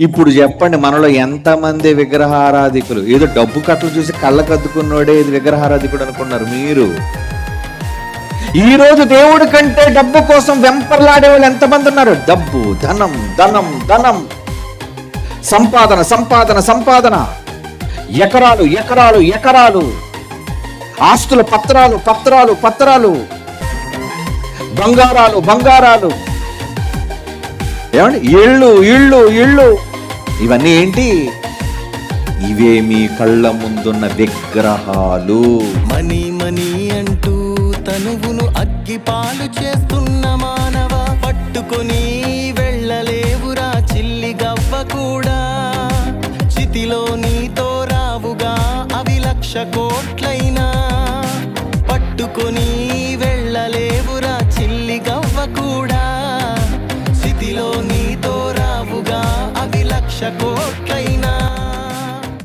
ఇప్పుడు చెప్పండి మనలో ఎంతమంది విగ్రహారాధికులు? ఏదో డబ్బు కట్టలు చూసి కళ్ళ అద్దుకున్నోడే ఇది విగ్రహారాధికుడు అనుకున్నారు మీరు. ఈ రోజు దేవుడి కంటే డబ్బు కోసం వెంపర్లాడే వాళ్ళు ఎంతమంది ఉన్నారు? డబ్బు ధనం ధనం ధనం. సంపాదన సంపాదన సంపాదన. ఎకరాలు ఎకరాలు ఎకరాలు. ఆస్తుల పత్రాలు పత్రాలు పత్రాలు. బంగారాలు బంగారాలు. ఏమండి? ఇళ్ళు ఇళ్ళు ఇళ్ళు. ఇవన్నీ ఏంటి? ఇవే మీ కళ్ళ ముందున్న విగ్రహాలు. మనీ మనీ అంటూ తనువును అగ్గిపాలు చేస్తున్న మానవ పట్టుకొని వెళ్ళలేవురా చిల్లి గవ్వ కూడా. చితిలో నీతో రావుగా అవి లక్ష కోట్లైన i'm kai